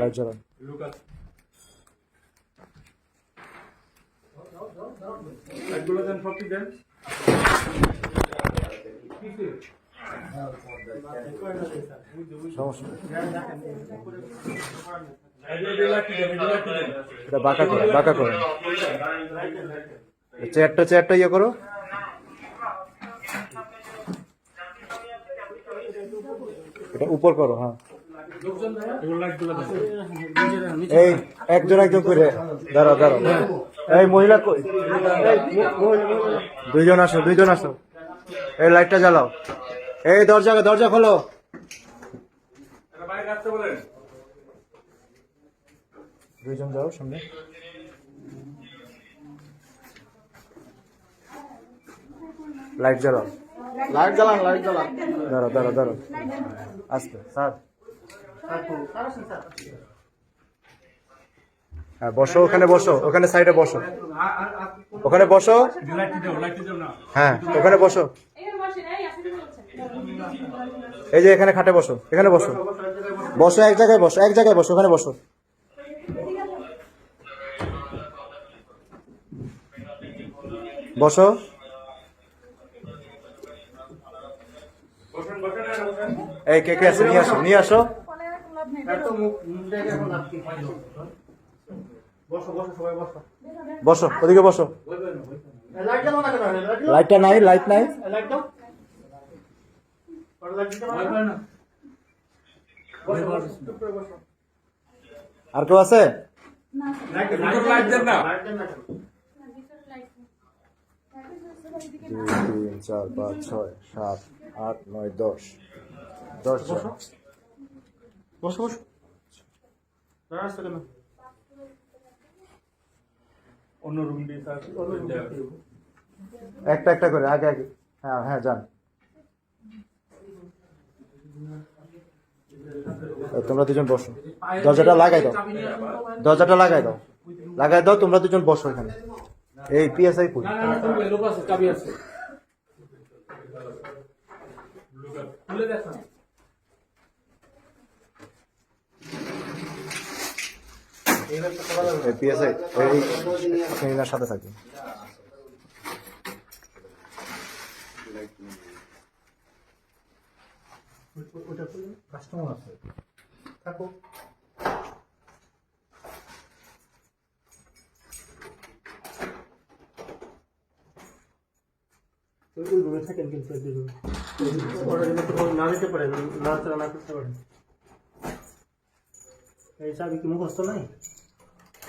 Light জ্বালান। লাইটগুলো দেন দেন। এটা বাঁকা করে। বাঁকা করে। চেয়ারটা চেয়ারটা ইয়ে করো। এটা উপর করো হ্যাঁ। এই একজন একজন করে দাঁড়াও দাঁড়াও। এই মহিলা দুইজন আসো দুইজন আসো। এই লাইটটা জ্বালাও। এই দরজা দরজা খোলো। দুইজন যাও সামনে। লাইট জ্বালাও। লাইট জ্বালান লাইট জ্বালান। দাঁড়াও দাঁড়াও দাঁড়াও। আস্তে স্যার। হ্যাঁ বসো, ওখানে বসো, ওখানে সাইডে বসো। ওখানে বসো। হ্যাঁ ওখানে বসো। এই যে এখানে খাটে বসো, এখানে বসো। বসো, এক জায়গায় বসো, এক জায়গায় বসো, ওখানে বসো। বসো। এই কে কে আছে নিয়ে আসো নিয়ে আসো বসো বসো সবাই বসো বসো ওদিকে বসো লাইট জ্বালাও না কেন লাইট জ্বালাও লাইটটা নাই লাইট নাই লাইট দাও আর কেউ আছে লাইট লাইট দেন না লাইট দেন না দুই তিন চার পাঁচ ছয় সাত আট নয় দশ দশ জন। বসো। বসো দাঁড়া আসতে কেন অন্য রুম দিয়ে একটা একটা করে আগে আগে। হ্যাঁ হ্যাঁ যান। তোমরা দুজন বসো। দরজাটা লাগাই দাও। দরজাটা লাগাই দাও। লাগাই দাও তোমরা দুজন বসো এখানে। এই পিএসআই কই লোক আছে চাবি আছে। খুলে না এই পিএসআই এই সাথে থাকবেন ওটা কাস্টমার আছে থাকো। ওই রুমে থাকেন কিন্তু ওই রুমে না দিতে পারে নাড়াচাড়া না করতে এই চাবি কি মুখস্থ নাই?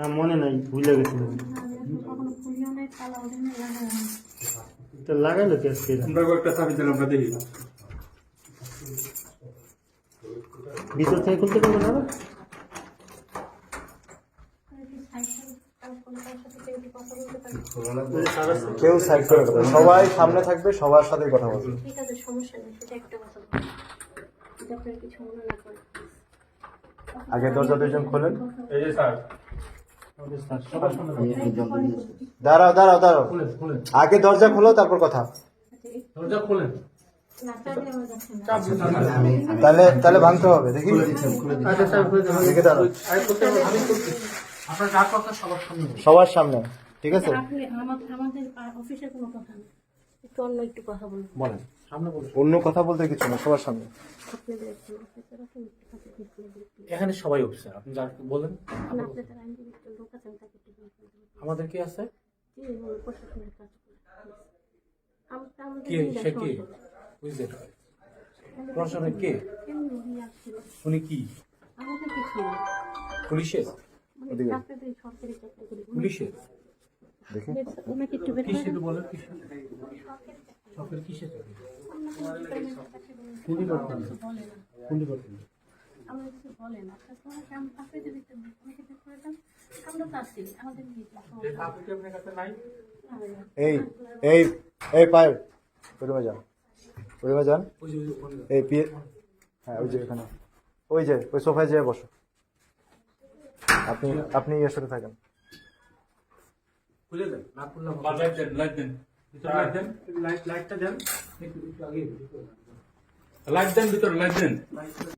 না মনে নাই ভুলে গেছিল তো লাগাইলো কি আজকে? আমরা একটা চাবি দেন আমরা দেখি। ভিতর থেকে খুলতে পারব না কেউ সাইড করে দেবে সবাই সামনে থাকবে সবার সাথে কথা বলবে। ঠিক আছে সমস্যা নেই সেটা একটা কথা আপনার কিছু মনে না করেন আগে দরজা দুজন খোলেন। এই যে স্যার আমাদের স্যার সবার সামনে দাঁড়াও দাঁড়াও দাঁড়াও। আগে দরজা খোলো তারপর কথা। দরজা খুলেন। তাহলে তাহলে ভাঙতে হবে দেখি। আচ্ছা কথা সবার সামনে বলুন। সবার সামনে ঠিক আছে? আমাদের আমাদের অফিসের কোনো কথা না। একটু অন্য একটু কথা বলুন। বলুন। অন্য কথা বলতে কিছু না সবার সামনে। এখানে সবাই অফিসার আপনি যা বলেন। আমাদের কি আছে? কে? সে কে। বুঝলেন প্রশাসনের কে? উনি কি? পুলিশের? মানে পুলিশের? দেখি। বলেন কিসে আমরা কিছু আচ্ছা যদি ঠিক করে দেন? আমরা তো আমাদের আপনার কাছে নাই? এই এই এই ওই রুমে যান। ওই রুমে যান। ওই যে ওই যে ওখানে। এই পিয়ে হ্যাঁ ওই যে এখানে। ওই যে ওই সোফায় যেয়ে বসো। আপনি আপনি এর সাথে থাকেন। খুলে দেন না খুললে হবে লাইট দেন লাইট দেন। লাইট দেন। লাইট লাইটটা দেন। ভিতরে লাইট দেন। লাইট